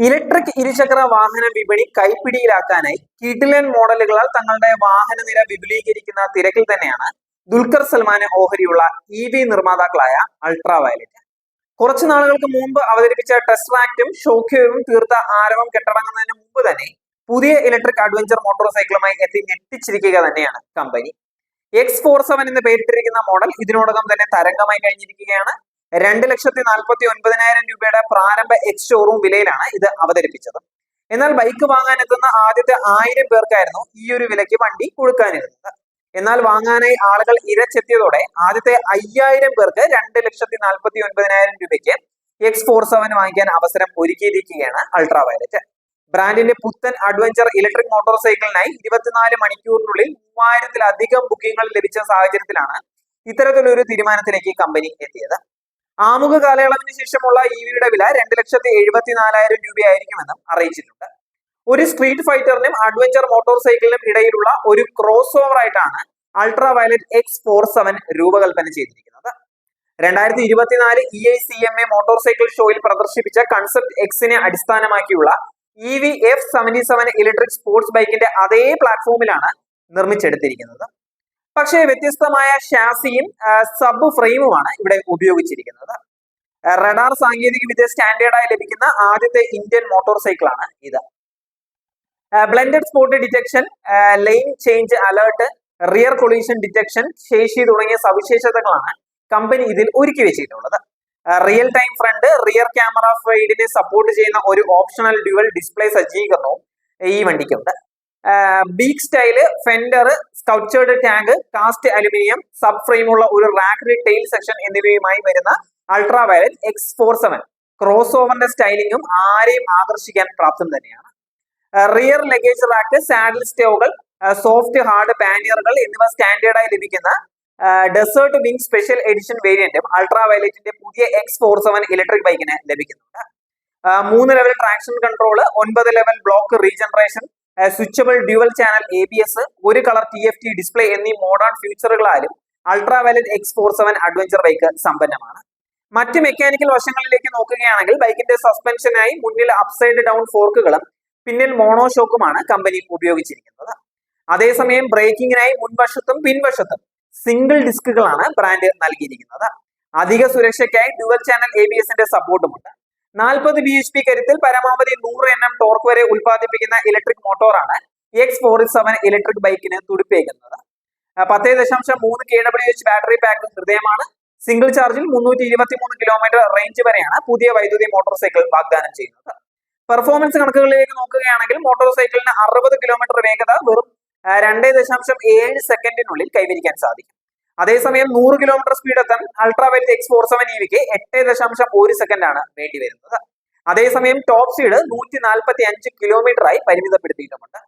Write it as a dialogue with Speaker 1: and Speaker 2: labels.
Speaker 1: Electric ഇരുചക്ര വാഹന വിപണി കൈപ്പിടിയിലാക്കാനായി കീട്ടിലൻ മോഡലുകളാൽ തങ്ങളുടെ വാഹന നിര വിപുലീകരിക്കുന്ന തിരക്കിൽ തന്നെയാണ് ദുൽഖർ സൽമാന് ഓഹരിയുള്ള ഇ വി നിർമ്മാതാക്കളായ അൾട്രാ വയലറ്റ് കുറച്ചു നാളുകൾക്ക് മുമ്പ് അവതരിപ്പിച്ച ടെസ്റ്റ് ഷോക്യവും തീർത്ത ആരവം കെട്ടടങ്ങുന്നതിന് മുമ്പ് തന്നെ പുതിയ ഇലക്ട്രിക് അഡ്വഞ്ചർ മോട്ടോർ സൈക്കിളുമായി എത്തി ഞെട്ടിച്ചിരിക്കുക തന്നെയാണ് കമ്പനി. എക്സ് ഫോർ സെവൻ എന്ന് പേരിട്ടിരിക്കുന്ന മോഡൽ ഇതിനോടകം തന്നെ തരംഗമായി കഴിഞ്ഞിരിക്കുകയാണ്. രണ്ട് ലക്ഷത്തി നാൽപ്പത്തി ഒൻപതിനായിരം രൂപയുടെ പ്രാരംഭ എക്സ് ഷോറൂം വിലയിലാണ് ഇത് അവതരിപ്പിച്ചത്. എന്നാൽ ബൈക്ക് വാങ്ങാൻ എത്തുന്ന ആദ്യത്തെ ആയിരം പേർക്കായിരുന്നു ഈ ഒരു വിലയ്ക്ക് വണ്ടി കൊടുക്കാനിരുന്നത്. എന്നാൽ വാങ്ങാനായി ആളുകൾ ഇരച്ചെത്തിയതോടെ ആദ്യത്തെ അയ്യായിരം പേർക്ക് രണ്ട് ലക്ഷത്തി നാൽപ്പത്തി ഒൻപതിനായിരം രൂപയ്ക്ക് എക്സ് ഫോർ സെവൻ വാങ്ങിക്കാൻ അവസരം ഒരുക്കിയിരിക്കുകയാണ് അൾട്രാ വയലറ്റ് ബ്രാൻഡിന്റെ പുത്തൻ അഡ്വഞ്ചർ ഇലക്ട്രിക് മോട്ടോർ സൈക്കിളിനായി ഇരുപത്തിനാല് മണിക്കൂറിനുള്ളിൽ മൂവായിരത്തിലധികം ബുക്കിംഗുകൾ ലഭിച്ച സാഹചര്യത്തിലാണ് ഇത്തരത്തിലൊരു തീരുമാനത്തിലേക്ക് കമ്പനി എത്തിയത്. ആമുഖ കാലയളവിന് ശേഷമുള്ള ഇ വിയുടെ വില രണ്ട് ലക്ഷത്തി എഴുപത്തിനാലായിരം രൂപയായിരിക്കുമെന്നും അറിയിച്ചിട്ടുണ്ട്. ഒരു സ്ട്രീറ്റ് ഫൈറ്ററിനും അഡ്വഞ്ചർ മോട്ടോർ സൈക്കിളിനും ഇടയിലുള്ള ഒരു ക്രോസ് ഓവർ ആയിട്ടാണ് Ultraviolette X four seven രൂപകൽപ്പന ചെയ്തിരിക്കുന്നത്. രണ്ടായിരത്തി ഇരുപത്തിനാല് E I C M A motorcycle ഷോയിൽ പ്രദർശിപ്പിച്ച കൺസെപ്റ്റ് എക്സിനെ അടിസ്ഥാനമാക്കിയുള്ള E V F seventy seven electric sports ബൈക്കിന്റെ അതേ പ്ലാറ്റ്ഫോമിലാണ് നിർമ്മിച്ചെടുത്തിരിക്കുന്നത്. പക്ഷേ വ്യത്യസ്തമായ ഷാസിയും സബ് ഫ്രെയിമുമാണ് ഇവിടെ ഉപയോഗിച്ചിരിക്കുന്നത്. റഡാർ സാങ്കേതിക വിദ്യ സ്റ്റാൻഡേർഡായി ലഭിക്കുന്ന ആദ്യത്തെ ഇന്ത്യൻ മോട്ടോർ സൈക്കിളാണ് ഇത്. Blended spot detection lane change alert rear collision detection ശേഷി തുടങ്ങിയ സവിശേഷതകളാണ് കമ്പനി ഇതിൽ ഒരുക്കി വെച്ചിട്ടുള്ളത്. Real time front rear camera ഫൈഡിനെ support ചെയ്യുന്ന ഒരു ഓപ്ഷണൽ ഡ്യുവൽ ഡിസ്പ്ലേ സജ്ജീകരണവും ഈ വണ്ടിക്കുണ്ട്. Beak style fender സ്കൗച്ചേർഡ് tank cast aluminium sub ഫ്രെയിമുള്ള ഒരു റാക്കറി ടെയിൽ സെക്ഷൻ എന്നിവയുമായി വരുന്ന Ultraviolette X four seven cross ഓവറിന്റെ സ്റ്റൈലിങ്ങും ആരെയും ആകർഷിക്കാൻ പ്രാപ്തം തന്നെയാണ്. റിയർ ലഗേജ് റാക്ക് സാഡിൽ സ്റ്റോകൾ സോഫ്റ്റ് ഹാർഡ് പാനിയറുകൾ എന്നിവ സ്റ്റാൻഡേർഡായി ലഭിക്കുന്ന ഡെസേർട്ട് വിങ് സ്പെഷ്യൽ എഡിഷൻ വേരിയന്റും അൾട്രാ വയലറ്റിന്റെ പുതിയ എക്സ് ഫോർ സെവൻ ഇലക്ട്രിക് ബൈക്കിന് ലഭിക്കുന്നുണ്ട്. മൂന്ന് ലെവൽ ട്രാക്ഷൻ കൺട്രോൾ ഒൻപത് level block regeneration switchable dual channel A B S ഒരു colour T F T display എന്നീ modern ഫീച്ചറുകളാലും Ultraviolette X four seven adventure bike സമ്പന്നമാണ്. മറ്റ് മെക്കാനിക്കൽ വശങ്ങളിലേക്ക് നോക്കുകയാണെങ്കിൽ ബൈക്കിന്റെ സസ്പെൻഷനായി മുന്നിൽ അപ്സൈഡ് ഡൗൺ ഫോർക്കുകളും പിന്നിൽ മോണോ മോണോഷോക്കുമാണ് കമ്പനി ഉപയോഗിച്ചിരിക്കുന്നത്. അതേസമയം ബ്രേക്കിങ്ങിനായി മുൻവശത്തും പിൻവശത്തും സിംഗിൾ ഡിസ്കുകളാണ് ബ്രാൻഡ് നൽകിയിരിക്കുന്നത്. അധിക സുരക്ഷയ്ക്കായി ഡുവൽ ചാനൽ എ ബി എസിന്റെ സപ്പോർട്ടുമുണ്ട് നാൽപ്പത് ബി എച്ച് പി കരുത്തിൽ പരമാവധി നൂറ് എൻ എം ടോർക്ക് വരെ ഉൽപ്പാദിപ്പിക്കുന്ന ഇലക്ട്രിക് മോട്ടോറാണ് എക്സ് ഫോർ സെവൻ ഇലക്ട്രിക് ബൈക്കിന് തുടിപ്പേക്കുന്നത് പത്തേ ദശാംശം മൂന്ന് K W H battery pack ഹൃദയമാണ്. സിംഗിൾ ചാർജിൽ മുന്നൂറ്റി ഇരുപത്തി മൂന്ന് കിലോമീറ്റർ റേഞ്ച് വരെയാണ് പുതിയ വൈദ്യുതി മോട്ടോർ സൈക്കിൾ വാഗ്ദാനം ചെയ്യുന്നത്. പെർഫോമൻസ് കണക്കുകളിലേക്ക് നോക്കുകയാണെങ്കിൽ മോട്ടോർ സൈക്കിളിന് അറുപത് കിലോമീറ്റർ വേഗത വെറും രണ്ടേ ദശാംശം ഏഴ് സെക്കൻഡിനുള്ളിൽ കൈവരിക്കാൻ സാധിക്കും. അതേസമയം നൂറ് കിലോമീറ്റർ സ്പീഡ് എത്താൻ ultra white X four seven ഇവിക്ക് എട്ട് ദശാംശം ഒരു സെക്കൻഡ് ആണ് വേണ്ടി വരുന്നത് അതേസമയം ടോപ്പ് സ്പീഡ് നൂറ്റി നാൽപ്പത്തി അഞ്ച് കിലോമീറ്ററായി പരിമിതപ്പെടുത്തിയിട്ടുമുണ്ട്.